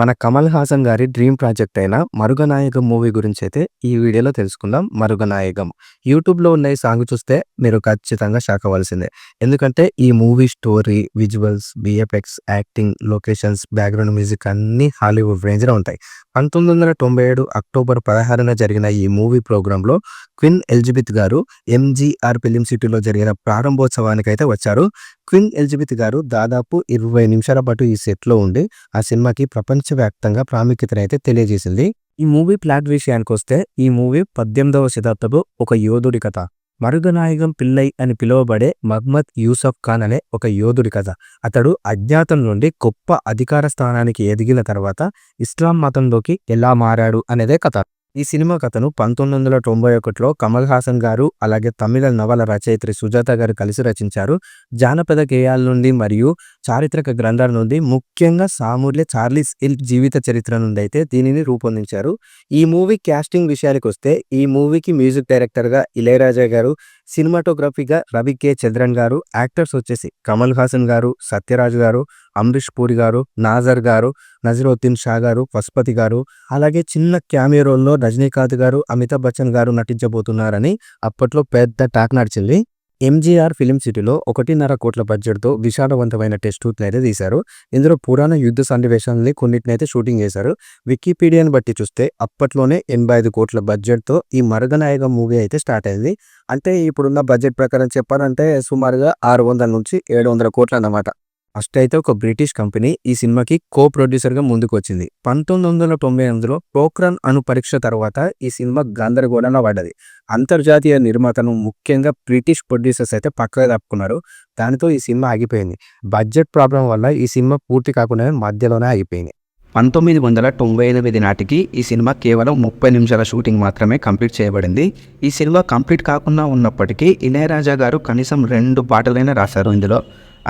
మన కమల్ హాసన్ గారి dream project అయిన మరుగనాయకం మూవీ గురించి అయితే ఈ వీడియోలో తెలుసుకుందాం. మరుగనాయకం యూట్యూబ్లో ఉన్న ఈ సాంగ్ చూస్తే మీరు ఖచ్చితంగా షాక్ అవ్వాల్సిందే. ఎందుకంటే ఈ movie story visuals VFX acting locations background music అన్ని హాలీవుడ్ రేంజ్లో ఉంటాయి. పంతొమ్మిది వందల తొంభై ఏడు అక్టోబర్ పదహారున జరిగిన ఈ మూవీ ప్రోగ్రాంలో క్విన్ ఎలిజబెత్ గారు ఎంజీఆర్ ఫిలిం సిటీలో జరిగిన ప్రారంభోత్సవానికి అయితే వచ్చారు. క్విన్ ఎలిజబెత్ గారు దాదాపు ఇరవై నిమిషాల పాటు ఈ సెట్లో ఉండి ఆ సినిమాకి ప్రపంచవ్యాప్తంగా ప్రాముఖ్యతనైతే తెలియజేసింది. ఈ మూవీ ప్లాట్ విషయానికి వస్తే ఈ మూవీ పద్దెనిమిదవ శతాబ్దపు ఒక యోధుడి కథ. మరుగనాయకం పిల్లై అని పిలువబడే మహ్మద్ యూసఫ్ ఖాన్ అనే ఒక యోధుడి కథ. అతడు అజ్ఞాతం నుండి గొప్ప అధికార స్థానానికి ఎదిగిన తర్వాత ఇస్లాం మతంలోకి ఎలా మారాడు అనేదే కథ. ఈ సినిమా కథను పంతొమ్మిది వందల తొంభై ఒకటిలో కమల్ హాసన్ గారు అలాగే తమిళ నవల రచయిత్రి సుజాత గారు కలిసి రచించారు. జానపద గేయాల నుండి మరియు చారిత్రక గ్రంథాల నుండి ముఖ్యంగా సామూర్య చార్లీస్ ఇల్ జీవిత చరిత్ర నుండి అయితే దీనిని రూపొందించారు. ఈ మూవీ క్యాస్టింగ్ విషయానికి వస్తే ఈ మూవీకి మ్యూజిక్ డైరెక్టర్గా ఇళయరాజా గారు సినిమాటోగ్రఫీగా రవి కే. చంద్రన్ గారు యాక్టర్స్ వచ్చేసి కమల్ హాసన్ గారు సత్యరాజు గారు అమరీష్ పూరి గారు నాజర్ గారు నజరుద్దీన్ షా గారు పశుపతి గారు అలాగే చిన్న క్యామియో రోల్లో రజనీకాంత్ గారు అమితాబ్ బచ్చన్ గారు నటించబోతున్నారని అప్పట్లో పెద్ద టాక్ నడిచింది. ఎంజీఆర్ ఫిలిం సిటీలో ఒకటిన్నర కోట్ల బడ్జెట్తో విశాలవంతమైన టెస్ట్ షూట్ని అయితే తీశారు. ఇందులో పురాణ యుద్ధ సన్నివేశాలని కొన్నిటినైతే షూటింగ్ చేశారు. వికీపీడియాని బట్టి చూస్తే అప్పట్లోనే ఎనభై ఐదు కోట్ల బడ్జెట్తో ఈ మరగనాయక మూవీ అయితే స్టార్ట్ అయింది. అంటే ఇప్పుడున్న బడ్జెట్ ప్రకారం చెప్పాలంటే సుమారుగా ఆరు వందల నుంచి ఏడు వందల కోట్లు అన్నమాట ఫస్ట్ అయితే ఒక బ్రిటిష్ కంపెనీ ఈ సినిమాకి కో ప్రొడ్యూసర్గా ముందుకు వచ్చింది పంతొమ్మిది వందల తొంభై ఎనిమిదిలో పోక్రాన్ అను పరీక్ష తర్వాత ఈ సినిమా గందరగోళంలో పడ్డది. అంతర్జాతీయ నిర్మాతను ముఖ్యంగా బ్రిటిష్ ప్రొడ్యూసర్స్ అయితే పక్కగా తప్పుకున్నారు దానితో ఈ సినిమా ఆగిపోయింది. బడ్జెట్ ప్రాబ్లం వల్ల ఈ సినిమా పూర్తి కాకుండా మధ్యలోనే ఆగిపోయింది. పంతొమ్మిది వందల తొంభై ఎనిమిది నాటికి ఈ సినిమా కేవలం ముప్పై నిమిషాల షూటింగ్ మాత్రమే కంప్లీట్ చేయబడింది. ఈ సినిమా కంప్లీట్ కాకుండా ఉన్నప్పటికీ ఇళయరాజా గారు కనీసం రెండు పాటలైనా రాశారు ఇందులో.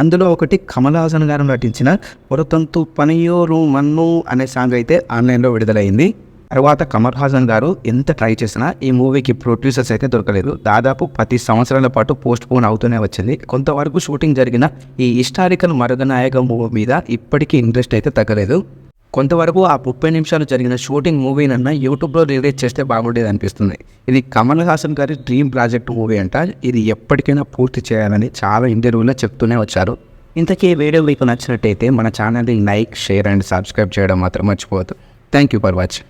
అందులో ఒకటి కమలాసన్ గారు నటించిన పొరతంతు పనియోరు మన్ను అనే సాంగ్ అయితే ఆన్లైన్లో విడుదలైంది. తర్వాత కమల్ హాసన్ గారు ఎంత ట్రై చేసినా ఈ మూవీకి ప్రొడ్యూసర్స్ అయితే దొరకలేదు. దాదాపు పది సంవత్సరాల పాటు పోస్ట్ పోన్ అవుతూనే వచ్చింది. కొంతవరకు షూటింగ్ జరిగిన ఈ హిస్టారికల్ మరుగనాయక మూవీ మీద ఇప్పటికీ ఇంట్రెస్ట్ అయితే తగ్గలేదు. కొంతవరకు ఆ ముప్పై నిమిషాలు జరిగిన షూటింగ్ మూవీనన్నా యూట్యూబ్లో రిలీజ్ చేస్తే బాగుండేది అనిపిస్తుంది. ఇది కమల్ హాసన్ గారి డ్రీమ్ ప్రాజెక్ట్ మూవీ అంట. ఇది ఎప్పటికైనా పూర్తి చేయాలని చాలా ఇంటర్వ్యూలో చెప్తూనే వచ్చారు. ఇంతకీ వీడియో మీకు నచ్చినట్టయితే మన ఛానల్ని లైక్ షేర్ అండ్ సబ్స్క్రైబ్ చేయడం మాత్రం మర్చిపోవద్దు. Thank you for watching.